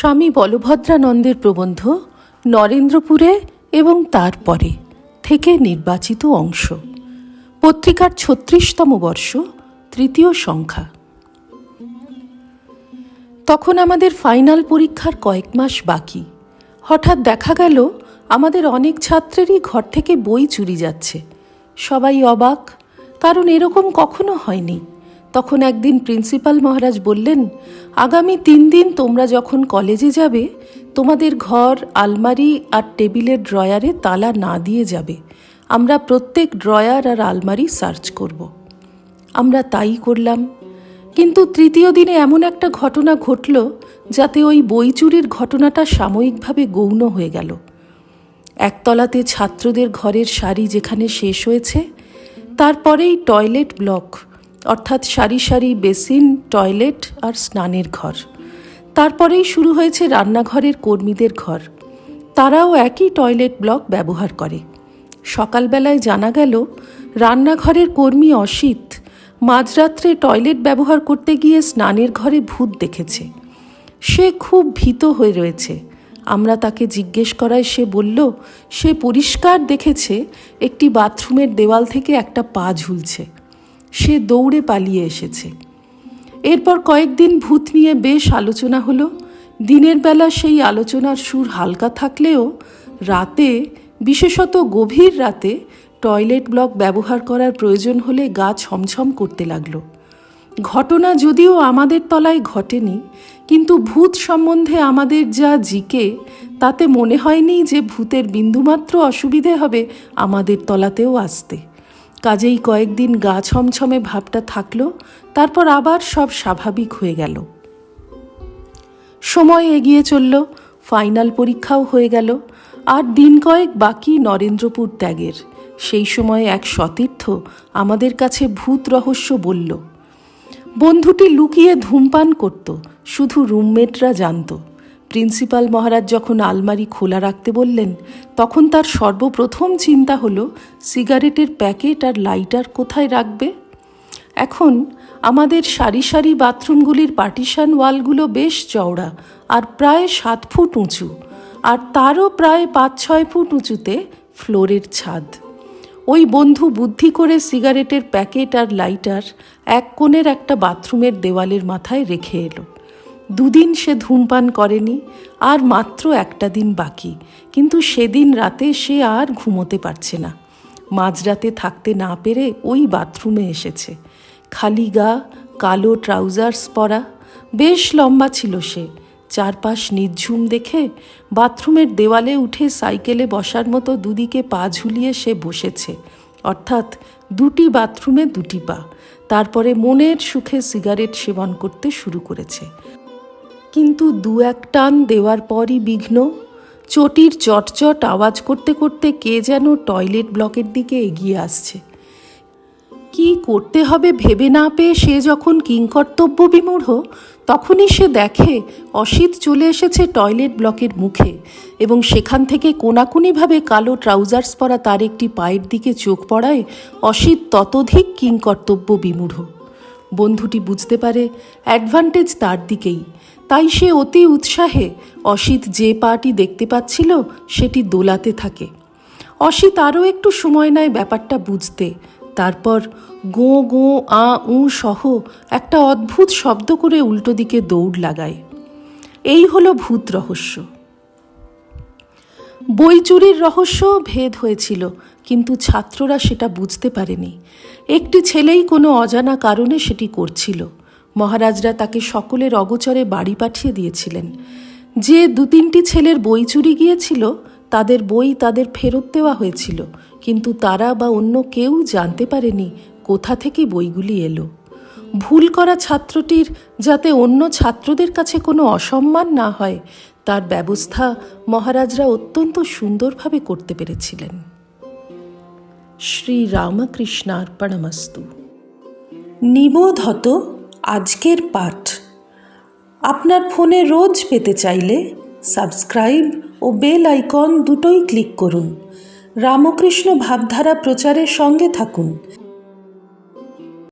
স্বামী বলভদ্রানন্দের প্রবন্ধ নরেন্দ্রপুরে এবং তারপরে থেকে নির্বাচিত অংশ। পত্রিকার ছত্রিশতম বর্ষ, তৃতীয় সংখ্যা। তখন আমাদের ফাইনাল পরীক্ষার কয়েক মাস বাকি। হঠাৎ দেখা গেল, আমাদের অনেক ছাত্রেরই ঘর থেকে বই চুরি যাচ্ছে। সবাই অবাক, কারণ এরকম কখনো হয়নি। তখন একদিন প্রিন্সিপাল মহারাজ বললেন, আগামী তিন দিন তোমরা যখন কলেজে যাবে, তোমাদের ঘর, আলমারি আর টেবিলের ড্রয়ারে তালা না দিয়ে যাবে। আমরা প্রত্যেক ড্রয়ার আর আলমারি সার্চ করব। আমরা তাই করলাম। কিন্তু তৃতীয় দিনে এমন একটা ঘটনা ঘটল, যাতে ওই বই চুরির ঘটনাটা সাময়িকভাবে গৌণ হয়ে গেল। একতলাতে ছাত্রদের ঘরের সারি যেখানে শেষ হয়েছে, তারপরেই টয়লেট ব্লক অর্থাৎ সারি সারি বেসিন, টয়লেট আর স্নানের ঘর। তারপরেই শুরু হয়েছে রান্নাঘরের কর্মীদের ঘর। তারাও একই টয়লেট ব্লক ব্যবহার করে। সকালবেলায় জানা গেল, রান্নাঘরের কর্মী অসিত মাঝরাত্রে টয়লেট ব্যবহার করতে গিয়ে স্নানের ঘরে ভূত দেখেছে। সে খুব ভীত হয়ে রয়েছে। আমরা তাকে জিজ্ঞেস করায় সে বলল, সে পরিষ্কার দেখেছে, একটি বাথরুমের দেওয়াল থেকে একটা পা ঝুলছে। সে দৌড়ে পালিয়ে এসেছে। এরপর কয়েকদিন ভূত নিয়ে বেশ আলোচনা হলো। দিনের বেলা সেই আলোচনার সুর হালকা থাকলেও রাতে, বিশেষত গভীর রাতে, টয়লেট ব্লক ব্যবহার করার প্রয়োজন হলে গা ছমছম করতে লাগল। ঘটনা যদিও আমাদের তলায় ঘটেনি, কিন্তু ভূত সম্বন্ধে আমাদের যা জিকে, তাতে মনে হয়নি যে ভূতের বিন্দুমাত্র অসুবিধে হবে আমাদের তলাতেও আসতে। কাজেই কয়েকদিন গা ছমছমে ভাবটা থাকল, তারপর আবার সব স্বাভাবিক হয়ে গেল। সময় এগিয়ে চলল, ফাইনাল পরীক্ষাও হয়ে গেল, আর দিন কয়েক বাকি নরেন্দ্রপুর ত্যাগের। সেই সময় এক সতীর্থ আমাদের কাছে ভূত রহস্য বলল, বন্ধুটি লুকিয়ে ধূমপান করত, শুধু রুমমেটরা জানত। প্রিন্সিপাল মহারাজ যখন আলমারি খোলা রাখতে বললেন, তখন তার সর্বপ্রথম চিন্তা হলো, সিগারেটের প্যাকেট আর লাইটার কোথায় রাখবে? এখন আমাদের সারি সারি বাথরুমগুলির পার্টিশন ওয়ালগুলো বেশ চওড়া আর প্রায় সাত ফুট উঁচু, আর তারও প্রায় পাঁচ ছয় ফুট উঁচুতে ফ্লোরের ছাদ। ওই বন্ধু বুদ্ধি করে সিগারেটের প্যাকেট আর লাইটার এক কোণের একটা বাথরুমের দেওয়ালের মাথায় রেখে এলো। দুদিন সে ধূমপান করেনি, আর মাত্র একটা দিন বাকি। কিন্তু সেদিন রাতে সে আর ঘুমোতে পারছে না। মাঝরাতে থাকতে না পেরে ওই বাথরুমে এসেছে। খালি গা, কালো ট্রাউজার্স পরা, বেশ লম্বা ছিল সে। চারপাশ নিঝুম দেখে বাথরুমের দেওয়ালে উঠে সাইকেলে বসার মতো দুদিকে পা ঝুলিয়ে সে বসেছে। অর্থাৎ দুটি বাথরুমে দুটি পা। তারপরে মনের সুখে সিগারেট সেবন করতে শুরু করেছে। কিন্তু দু এক টান দেওয়ার পরই বিঘ্ন। চটির চটচট আওয়াজ করতে করতে কে যেন টয়লেট ব্লকের দিকে এগিয়ে আসছে। কি করতে হবে ভেবে না পেয়ে সে যখন কিংকর্তব্য বিমূঢ়, তখনই সে দেখে অসিত চলে এসেছে টয়লেট ব্লকের মুখে এবং সেখান থেকে কোনাকুনিভাবে কালো ট্রাউজার্স পরা তার একটি পায়ের দিকে চোখ পড়ায় অসিত ততোধিক কিংকর্তব্য বিমূঢ়। বন্ধুটি বুঝতে পারে অ্যাডভান্টেজ তার দিকেই। তাই সে অতি উৎসাহে অসিত যে পাটি দেখতে পাচ্ছিল সেটি দোলাতে থাকে। অসিত আরও একটু সময় নেয় ব্যাপারটা বুঝতে। তারপর গো গো আ উ সহ একটা অদ্ভুত শব্দ করে উল্টো দিকে দৌড় লাগায়। এই হলো ভূত রহস্য। বই চুরির রহস্য ভেদ হয়েছিল, কিন্তু ছাত্ররা সেটা বুঝতে পারেনি। একটি ছেলেই কোনো অজানা কারণে সেটি করছিল। মহারাজরা তাকে সকলের অগোচরে বাড়ি পাঠিয়ে দিয়েছিলেন। যে দু তিনটি ছেলের বই চুরি গিয়েছিল, তাদের বই তাদের ফেরত দেওয়া হয়েছিল, কিন্তু তারা বা অন্য কেউ জানতে পারেনি কোথা থেকে বইগুলি এলো। ভুল করা ছাত্রটির যাতে অন্য ছাত্রদের কাছে কোনো অসম্মান না হয় তার ব্যবস্থা মহারাজরা অত্যন্ত সুন্দরভাবে করতে পেরেছিলেন। শ্রী রামকৃষ্ণার্পণমস্তু নিবোধ হত আজকের পাঠ। আপনার ফোনে রোজ পেতে চাইলে সাবস্ক্রাইব ও বেল আইকন দুটোই ক্লিক করুন। রামকৃষ্ণ ভাবধারা প্রচারের সঙ্গে থাকুন।